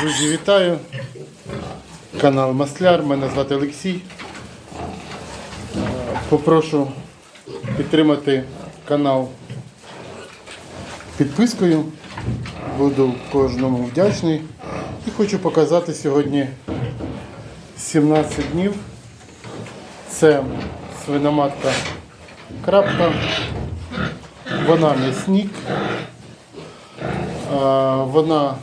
Друзі, вітаю. Канал Масляр, мене звати Олексій. Попрошу підтримати канал підпискою. Буду кожному вдячний. І хочу показати сьогодні 17 днів. Це свиноматка крапка. Вона м'ясник. Е, Вона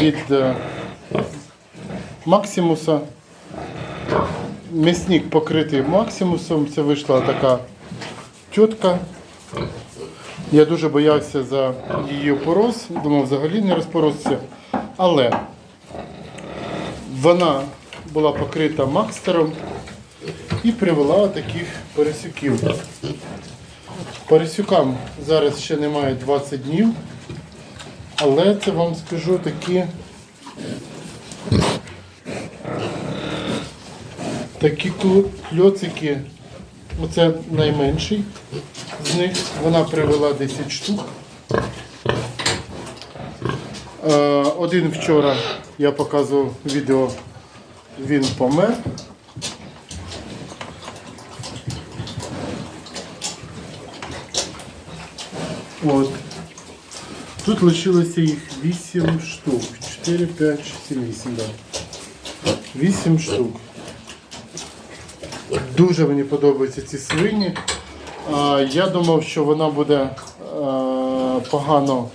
від е, Максимуса. М'ясник покритий Максимусом. Це вийшла така тітка. Я дуже боявся за її опороз, думав, взагалі не розпоросся. Але вона була покрита Макстером і привела таких пересюків. Пересюкам зараз ще немає 20 днів, але це вам скажу такі. Такі кльоцики, оце найменший з них. Вона привела 10 штук. Е, Один вчора я показував відео, він помер. От. Тут лишилося їх 8 штук. 4, 5, 6, 8, да. 8 штук. Дуже мені подобаються ці свині. Я думав, що вона буде е, погано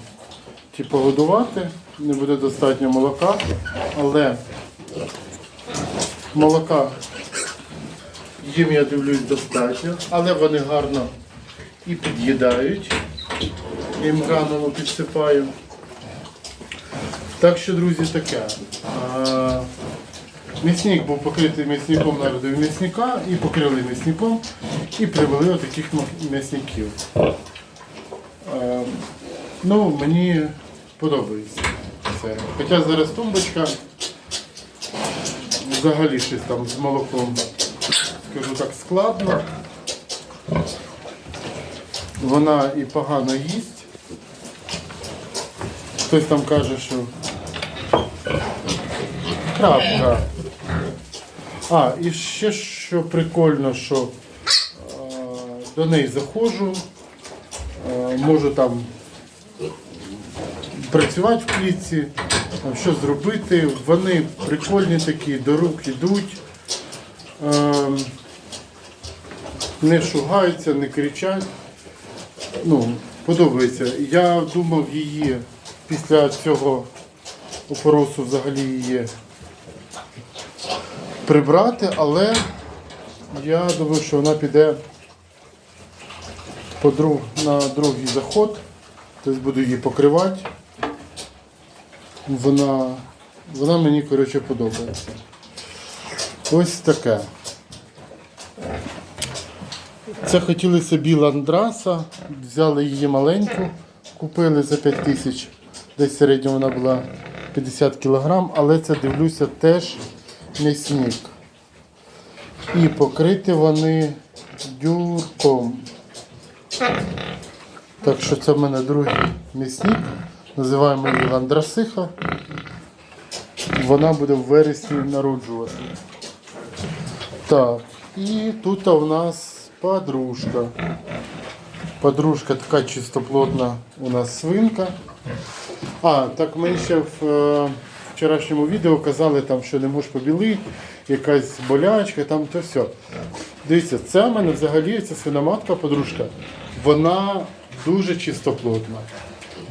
типу, годувати, не буде достатньо молока, але молока їм я дивлюсь достатньо, але вони гарно і під'їдають. Їм підсипаю. Так що, друзі, таке. А, був покритий м'ясником народу м'ясника і покрили м'ясником і привели отаких м- м'ясників. Е, ну, мені подобається це. Хоча зараз тумбочка взагалі щось там з молоком, скажу так, складно. Вона і погано їсть. Хтось там каже, що крапка. А, і ще що прикольно, що е, до неї заходжу, е, можу там працювати в клітці, що зробити. Вони прикольні такі, до рук йдуть, е, не шугаються, не кричать. Ну, подобається. Я думав її після цього опоросу взагалі її прибрати, але я думаю, що вона піде по друг, на другий заход. Тобто буду її покривати. Вона, вона мені коротше, подобається. Ось таке. Це хотіли собі ландраса, взяли її маленьку, купили за 5 тисяч. Десь середньо вона була 50 кг, але це дивлюся теж м'ясник. І покриті вони дюрком. Так що це в мене другий м'ясник. Називаємо її ландрасиха. Вона буде в вересні народжувати. Так, і тут у нас подружка. Подружка така чистоплотна у нас свинка. А, так ми ще в е, вчорашньому відео казали, там, що не можеш побілити, якась болячка, там то все. Дивіться, це в мене взагалі ця свиноматка подружка. Вона дуже чистоплотна.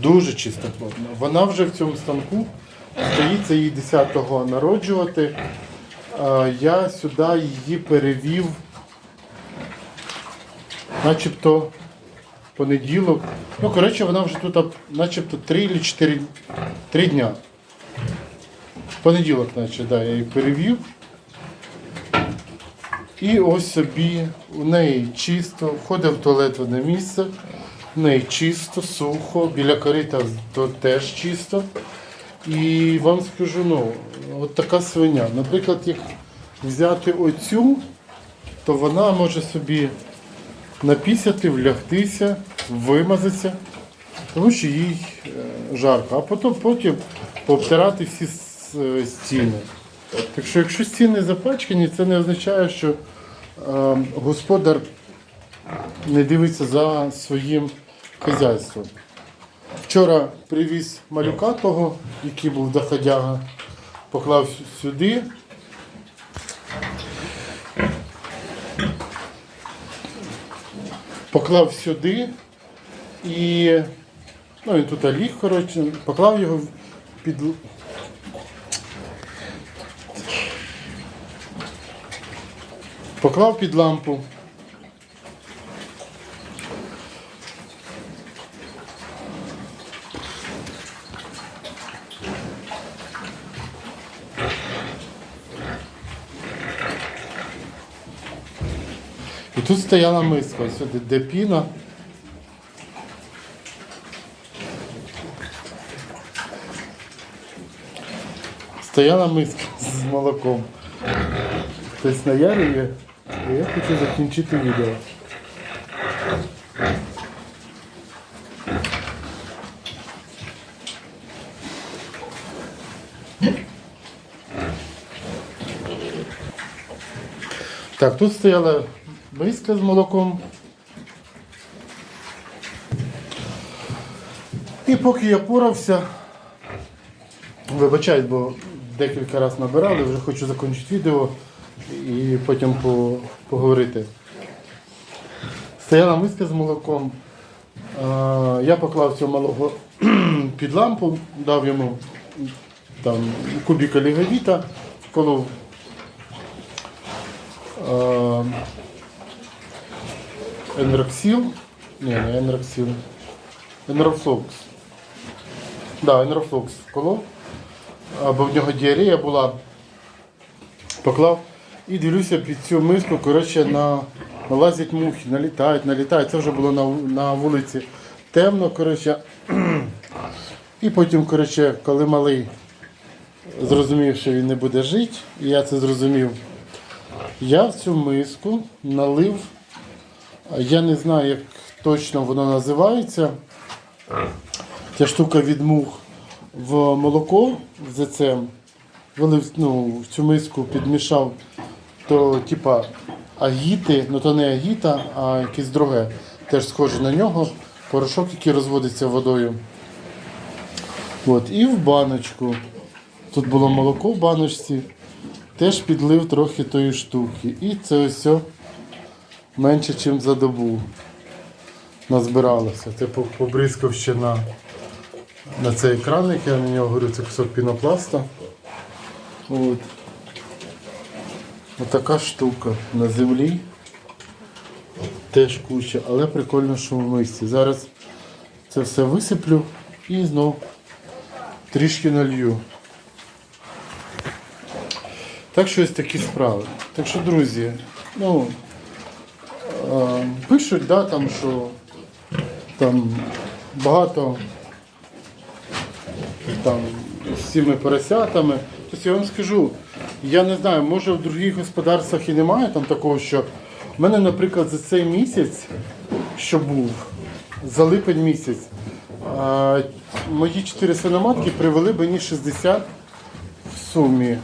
Дуже чистоплотна. Вона вже в цьому станку стоїть, це їй 10-го народжувати. А, Я сюди її перевів, начебто понеділок. Ну, коротше, вона вже тут начебто 3 чи 4 3 дня. Понеділок, наче, да, я її перевів. І ось собі у неї чисто, входить в туалет в одне місце, в неї чисто, сухо, біля корита то теж чисто. І вам скажу, ну, от така свиня. Наприклад, як взяти оцю, то вона може собі напісяти, влягтися, вимазатися. тому що їй е, жарко, а потім, потім пообтирати всі е, стіни. Так що, якщо стіни запачкані, це не означає, що е, господар не дивиться за своїм хазяйством. Вчора привіз малюка того, який був доходяга, поклав сюди. Поклав сюди і ну, він тут ліг, коротше, поклав його під. Поклав під лампу. І тут стояла миска, ось сюди, де піна. Стояла миска з молоком. Хтось наярює, і я хочу закінчити відео. Так, тут стояла миска з молоком. І поки я порався, вибачайте, бо декілька разів набирали, вже хочу закінчити відео і потім по- поговорити. Стояла миска з молоком. Я поклав цього малого під лампу, дав йому там кубіка лігавіта, колов Енроксіл. Ні, не Енроксіл. Енрофлокс. Да, Енрофлокс вколов. А, Бо в нього діарея була. Поклав. І дивлюся під цю миску, коротше, на, налазять мухи, налітають, налітають. Це вже було на, на вулиці темно, коротше. І потім, коротше, коли малий зрозумів, що він не буде жити, і я це зрозумів. Я в цю миску налив, я не знаю, як точно воно називається. Ця штука від мух в молоко з ЗЦМ. Вилив ну, в цю миску підмішав, то типа агіти, ну то не агіта, а якесь друге. Теж схоже на нього. Порошок, який розводиться водою. От, і в баночку. Тут було молоко в баночці. Теж підлив трохи тої штуки. І це все менше, ніж за добу назбиралося. Це по- побризкав ще на, на цей краник, я на нього говорю, це кусок пінопласта. От. Отака штука на землі. Теж куча, але прикольно, що в мисці. Зараз це все висиплю і знов трішки налью. Так що ось такі справи. Так що, друзі, ну, пишуть, да, там, що там багато там, з цими поросятами. Тобто я вам скажу, я не знаю, може в других господарствах і немає там такого, що в мене, наприклад, за цей місяць, що був, за липень місяць, е, мої чотири свиноматки привели мені 60 в сумі.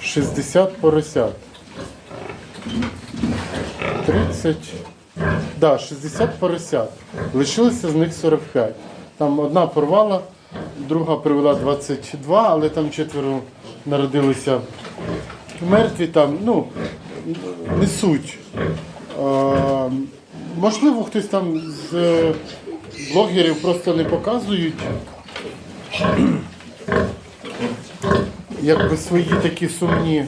60 поросят. 30. Да, 60 поросят. Лишилося з них 45. Там одна порвала, друга привела 22, але там четверо народилися мертві там, ну, не суть. Е, можливо, хтось там з блогерів просто не показують якби свої такі сумні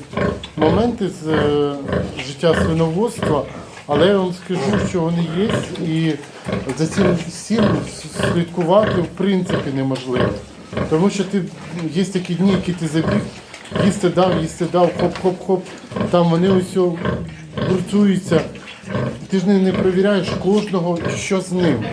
моменти з е, життя свиноводства, але я вам скажу, що вони є, і за цим всім слідкувати в принципі неможливо. Тому що ти є такі дні, які ти забіг, їсти дав, їсти дав, хоп-хоп-хоп, там вони усе бурцуються. Ти ж не, не перевіряєш кожного, що з ним.